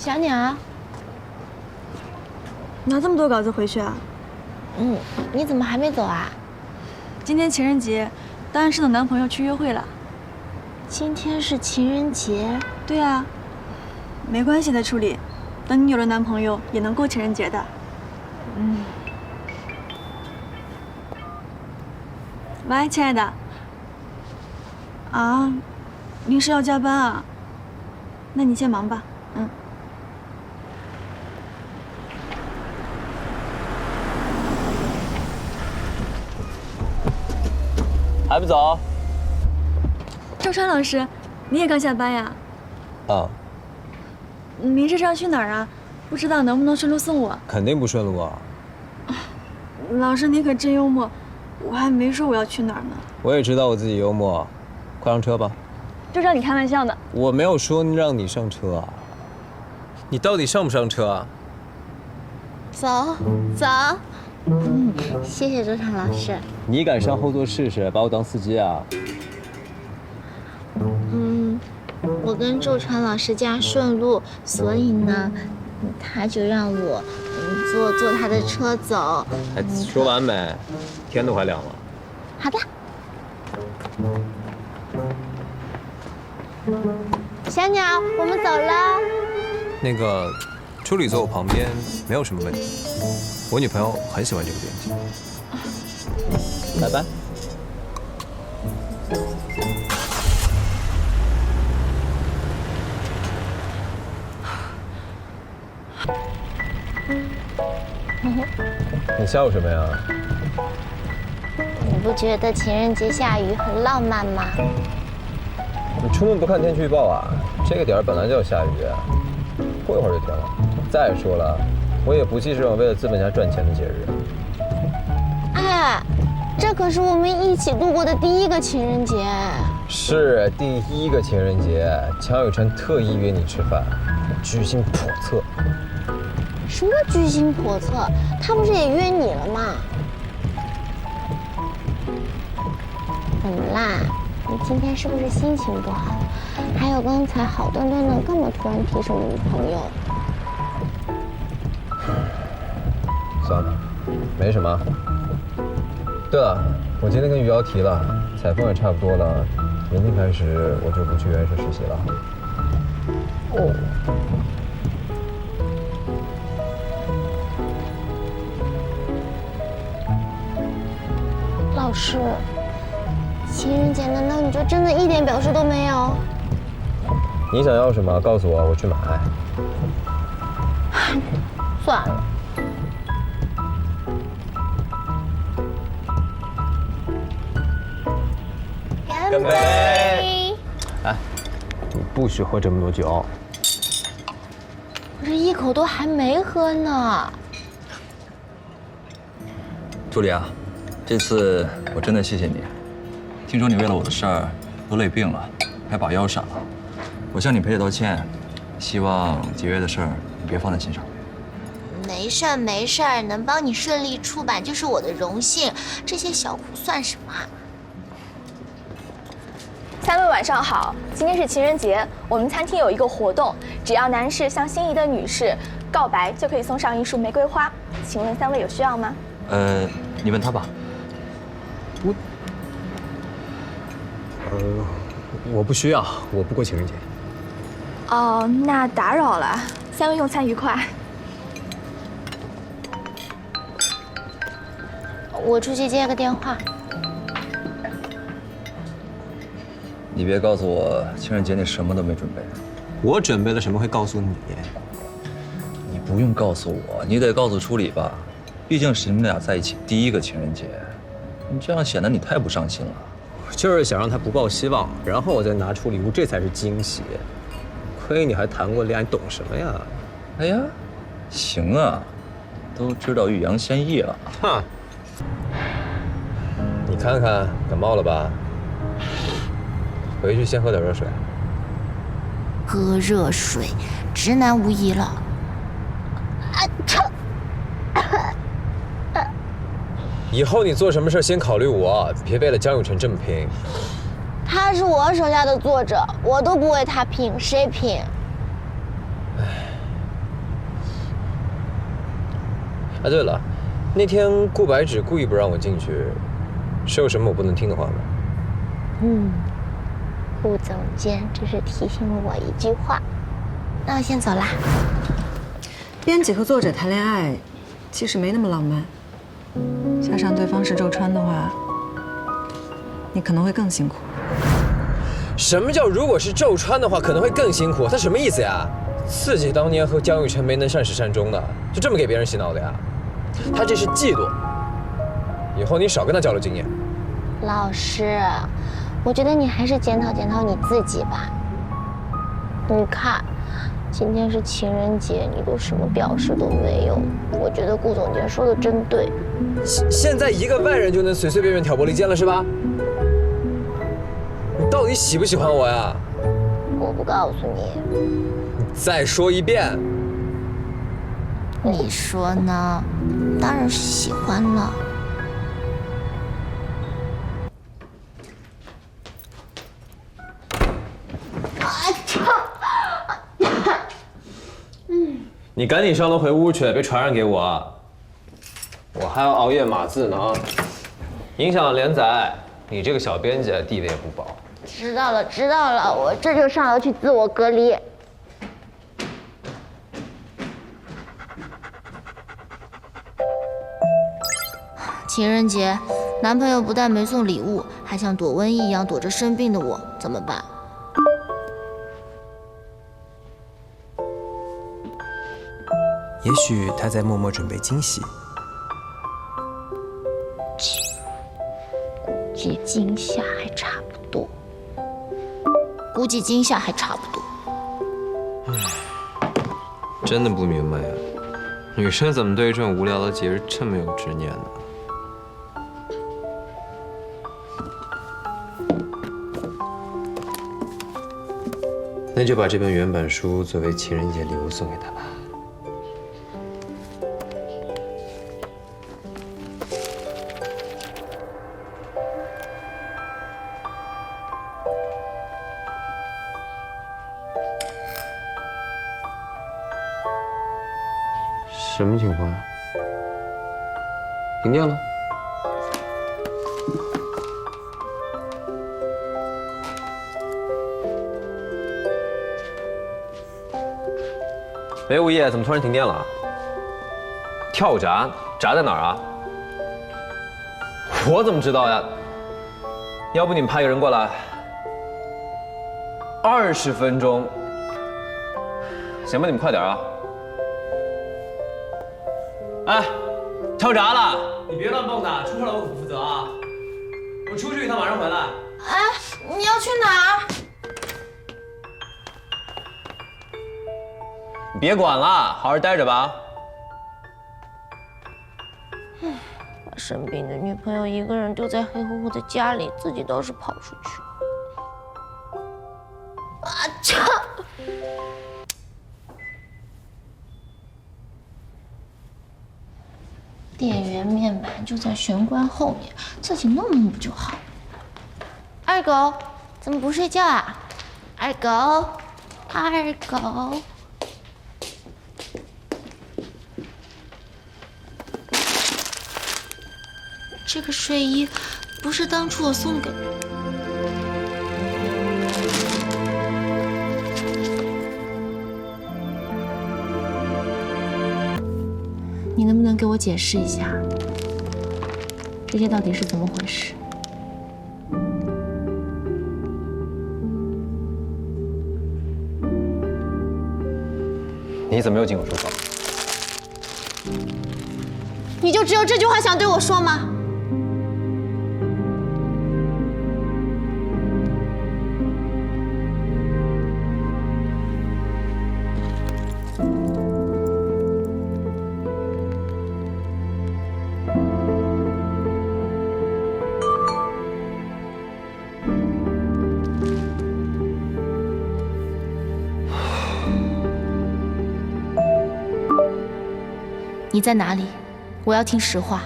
小鸟，拿这么多稿子回去啊？嗯，你怎么还没走啊？今天情人节，当然是等男朋友去约会了。今天是情人节，对啊，没关系的，处理。等你有了男朋友，也能过情人节的。嗯。喂，亲爱的。啊，临时要加班啊？那你先忙吧。嗯。还不走？周川老师，你也刚下班呀？啊，您这是要去哪儿啊？不知道能不能顺路送我？肯定不顺路啊！老师，你可真幽默，我还没说我要去哪儿呢。我也知道我自己幽默，快上车吧。就知道你开玩笑呢。我没有说让你上车啊，你到底上不上车啊？走走。嗯，谢谢周川老师。你敢上后座试试，把我当司机啊？嗯，我跟周川老师家顺路，所以呢，他就让我坐坐他的车走。哎，说完没？天都快亮了。好的。小鸟，我们走了。那个，助理坐我旁边没有什么问题。我女朋友很喜欢这个编辑。拜拜。你笑什么呀？你不觉得情人节下雨很浪漫吗？你出门不看天气预报啊？这个点儿本来就要下雨，过一会儿就停了。再说了，我也不记这种为了资本家赚钱的节日。哎，这可是我们一起度过的第一个情人节。是第一个情人节，乔雨辰特意约你吃饭，居心叵测。什么居心叵测？他不是也约你了吗？怎么啦？你今天是不是心情不好？还有刚才好端端的，干嘛突然提什么女朋友？算了，没什么。对了，我今天跟于瑶提了，采风也差不多了，明天开始我就不去原始实习了。哦。老师，情人节难道你就真的一点表示都没有？你想要什么？告诉我，我去买。算了。干杯！哎，你不许喝这么多酒。我这一口都还没喝呢。助理啊，这次我真的谢谢你。听说你为了我的事儿都累病了，还把腰闪了，我向你赔礼道歉。希望节约的事儿你别放在心上。没事儿没事儿，能帮你顺利出版就是我的荣幸，这些小苦算什么？三位晚上好，今天是情人节，我们餐厅有一个活动，只要男士向心仪的女士告白，就可以送上一束玫瑰花。请问三位有需要吗？呃，你问他吧。我，呃，我不需要，我不过情人节。哦，那打扰了，三位用餐愉快。我出去接个电话。你别告诉我情人节你什么都没准备。我准备了什么会告诉你？你不用告诉我，你得告诉初理吧，毕竟是你们俩在一起第一个情人节，你这样显得你太不上心了。就是想让他不抱希望，然后我再拿出礼物，这才是惊喜。亏你还谈过恋爱，懂什么呀？哎呀，行啊，都知道欲扬先抑了。哼，你看看，感冒了吧？回去先喝点热水。喝热水，直男无疑了。啊，操！以后你做什么事先考虑我，别为了江永成这么拼。他是我手下的作者，我都不为他拼，谁拼？哎。啊，对了，那天顾白芷故意不让我进去，是有什么我不能听的话吗？嗯，顾总监只是提醒了我一句话，那我先走啦。编辑和作者谈恋爱，其实没那么浪漫。加上对方是周川的话，你可能会更辛苦。什么叫如果是周川的话可能会更辛苦？他什么意思呀？自己当年和江雨晨没能善始善终的，就这么给别人洗脑的呀？他这是嫉妒。以后你少跟他交流经验。老师，我觉得你还是检讨检讨你自己吧。你看。今天是情人节，你都什么表示都没有。我觉得顾总监说的真对。现现在一个外人就能随随便便挑拨离间了是吧？你到底喜不喜欢我呀？我不告诉你。你再说一遍。你说呢？当然是喜欢了。你赶紧上楼回屋去，别传染给我。我还要熬夜码字呢，影响了连载。你这个小编辑地位也不保。知道了，知道了，我这就上楼去自我隔离。情人节，男朋友不但没送礼物，还像躲瘟疫一样躲着生病的我，怎么办？也许他在默默准备惊喜。估计惊吓还差不多。估计惊吓还差不多。唉，真的不明白呀，女生怎么对这种无聊的节日这么有执念呢？那就把这本原版书作为情人节礼物送给他吧。什么情况啊？停电了？喂，物业，怎么突然停电了？跳闸？闸在哪儿啊？我怎么知道呀？要不你们派个人过来？二十分钟？行吧，你们快点啊！哎，跳闸了！你别乱蹦的，出事了我可不负责啊！我出去一趟，马上回来。哎，你要去哪儿？你别管了，好好待着吧。把生病的女朋友一个人丢在黑乎乎的家里，自己倒是跑出去。啊操！电源面板就在玄关后面，自己弄弄不就好？二狗，怎么不睡觉啊？二狗，二狗。这个睡衣不是当初我送给……你能不能给我解释一下，这些到底是怎么回事？你怎么又进我书房？你就只有这句话想对我说吗？在哪里？我要听实话。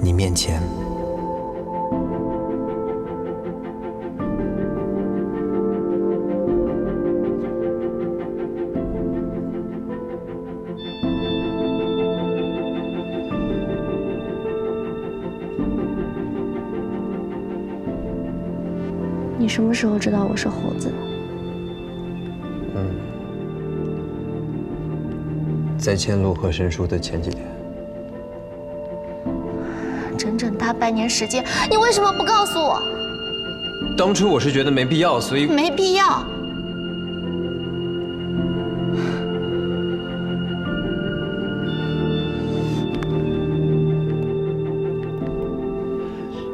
你面前。什么时候知道我是猴子的？嗯，在签陆河神书的前几天。整整大半年时间，你为什么不告诉我？当初我是觉得没必要，所以没必要。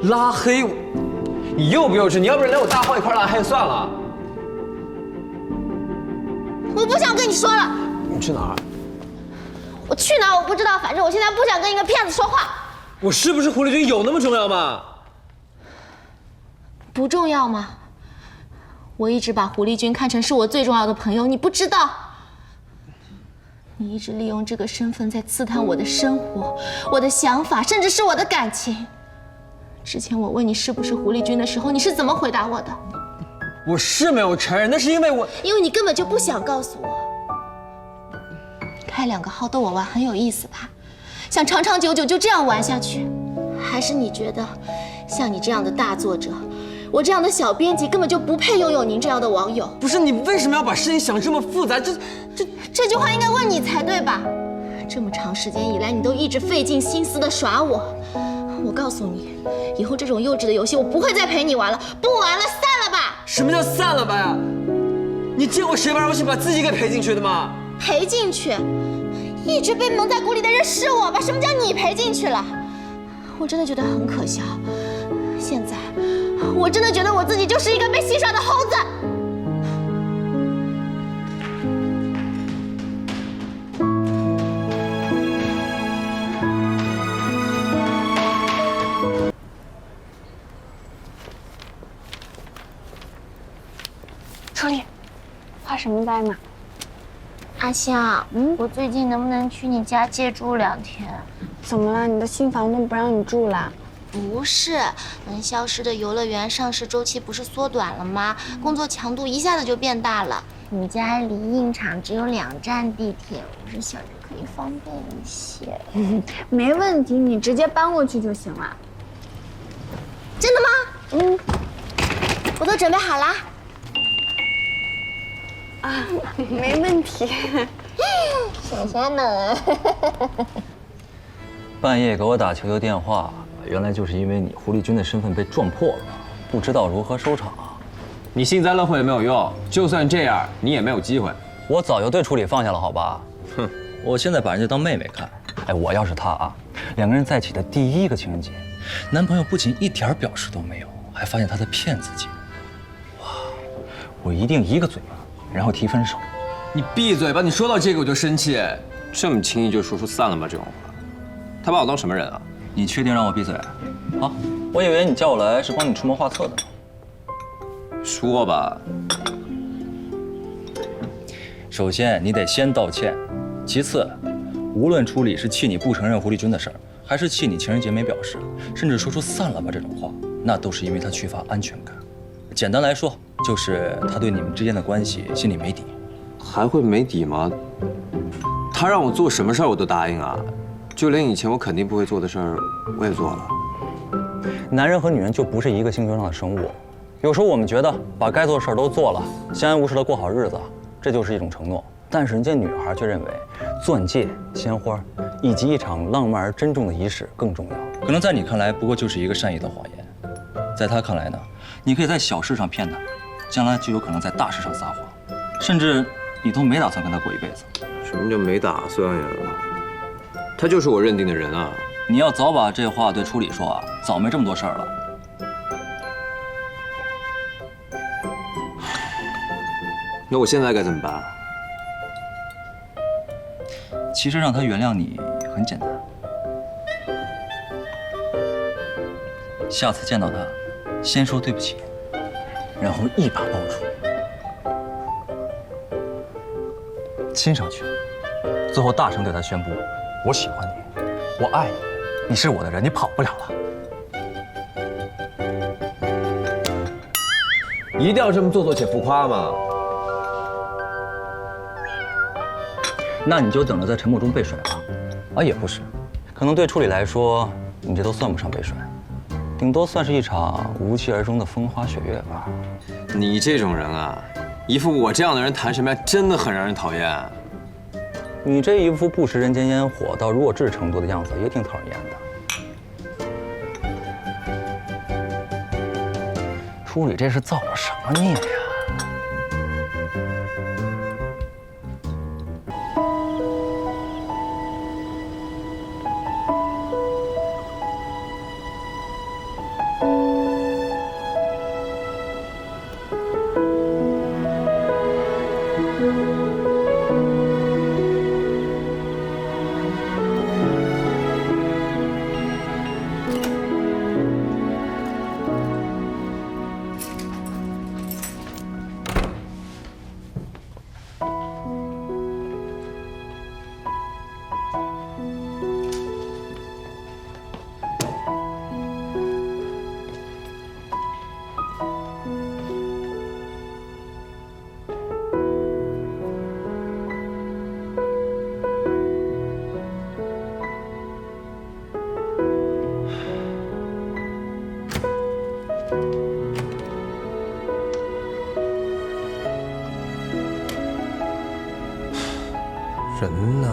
拉黑我，你幼不幼稚？你要不然连我大号一块拉黑算了。我不想跟你说了。你去哪儿？我去哪儿我不知道，反正我现在不想跟一个骗子说话。我是不是狐狸精有那么重要吗？不重要吗？我一直把狐狸君看成是我最重要的朋友，你不知道。你一直利用这个身份在刺探我的生活、我的想法，甚至是我的感情。之前我问你是不是狐狸君的时候，你是怎么回答我的？我是没有承认，那是因为我……因为你根本就不想告诉我。开两个号逗我玩很有意思吧？想长长久久就这样玩下去，还是你觉得像你这样的大作者，我这样的小编辑根本就不配拥有您这样的网友？不是你为什么要把事情想这么复杂？这这这句话应该问你才对吧？这么长时间以来，你都一直费尽心思的耍我。我告诉你，以后这种幼稚的游戏我不会再陪你玩了，不玩了，散了吧。什么叫散了吧呀？你见过谁玩游戏把自己给赔进去的吗？赔进去？一直被蒙在鼓里的人是我吧？什么叫你赔进去了？我真的觉得很可笑。现在，我真的觉得我自己就是一个被戏耍的猴子。初丽，发什么呆呢？阿香，嗯，我最近能不能去你家借住两天？怎么了？你的新房东不让你住了？不是，能，消失的游乐园上市周期不是缩短了吗？工作强度一下子就变大了。你家离印厂只有两站地铁，我是想着可以方便一些。没问题，你直接搬过去就行了。真的吗？嗯，我都准备好了。啊，没问题。谢谢呢。半夜给我打求救电话，原来就是因为你狐狸君的身份被撞破了，不知道如何收场。你幸灾乐祸也没有用，就算这样，你也没有机会。我早就对处理放下了，好吧？哼，我现在把人家当妹妹看。哎，我要是她啊，两个人在一起的第一个情人节，男朋友不仅一点表示都没有，还发现她在骗自己。哇，我一定一个嘴巴，然后提分手。你闭嘴吧！你说到这个我就生气，这么轻易就说出散了吧这种话，他把我当什么人啊？你确定让我闭嘴？啊，我以为你叫我来是帮你出谋划策的。说吧。首先，你得先道歉；其次，无论处理是气你不承认狐狸君的事儿，还是气你情人节没表示，甚至说出散了吧这种话，那都是因为他缺乏安全感。简单来说，就是他对你们之间的关系心里没底。还会没底吗？他让我做什么事儿我都答应啊，就连以前我肯定不会做的事儿，我也做了。男人和女人就不是一个星球上的生物。有时候我们觉得把该做的事儿都做了，相安无事的过好日子，这就是一种承诺。但是人家女孩却认为，钻戒、鲜花以及一场浪漫而珍重的仪式更重要。可能在你看来，不过就是一个善意的谎言；在他看来呢，你可以在小事上骗他，将来就有可能在大事上撒谎，甚至你都没打算跟他过一辈子。什么叫没打算呀？他就是我认定的人啊！你要早把这话对初里说啊，早没这么多事儿了。那我现在该怎么办？其实让他原谅你很简单。下次见到他，先说对不起，然后一把抱住，亲上去，最后大声对他宣布：“我喜欢你，我爱你，你是我的人，你跑不了了。”一定要这么做作且浮夸吗？那你就等着在沉默中被甩吧。啊，也不是，可能对处理来说，你这都算不上被甩。顶多算是一场无疾而终的风花雪月吧。你这种人啊，一副我这样的人谈什么呀，真的很让人讨厌。你这一副不食人间烟火到弱智程度的样子，也挺讨人厌的。书里这是造了什么孽呀？人呢？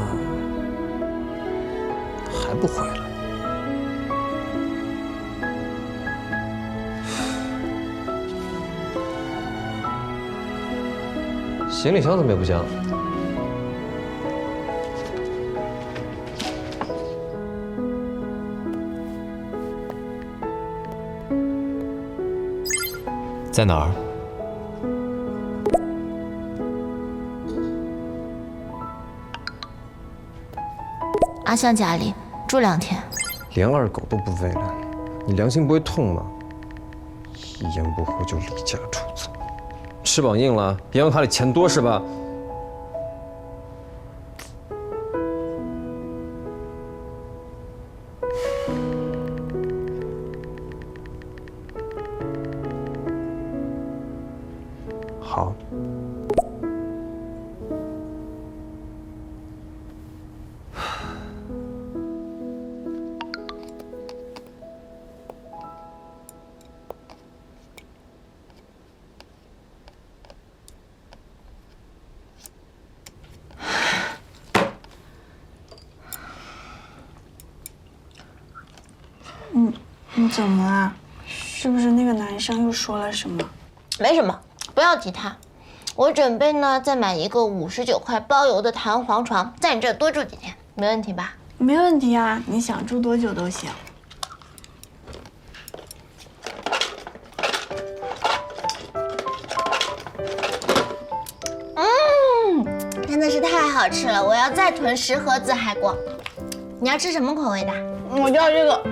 还不回来？行李箱怎么也不见了？在哪儿？阿香家里住两天。连二狗都不喂了，你良心不会痛吗？一言不合就离家出走。翅膀硬了，银行卡里钱多是吧？你怎么了？是不是那个男生又说了什么？没什么，不要提他。我准备呢，再买一个五十九块包邮的弹簧床，在你这多住几天，没问题吧？没问题啊，你想住多久都行。真的是太好吃了，我要再囤十盒子海锅。你要吃什么口味的？我要这个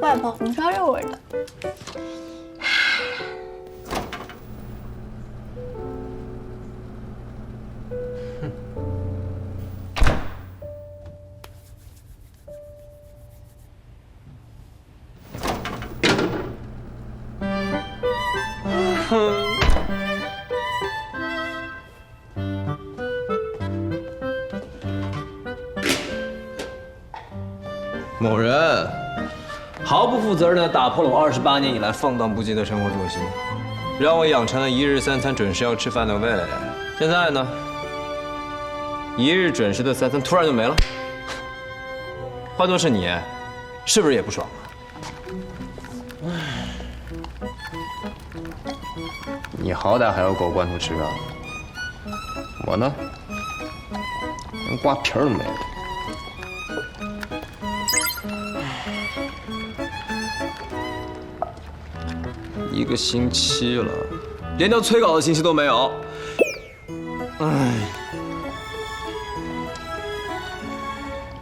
外婆红烧肉味的。责任地打破了我二十八年以来放荡不羁的生活作息，让我养成了一日三餐准时要吃饭的胃。现在呢，一日准时的三餐突然就没了。换做是你，是不是也不爽啊？你好歹还有狗罐头吃啊，我呢，连瓜皮儿都没有。一个星期了，连条催稿的信息都没有。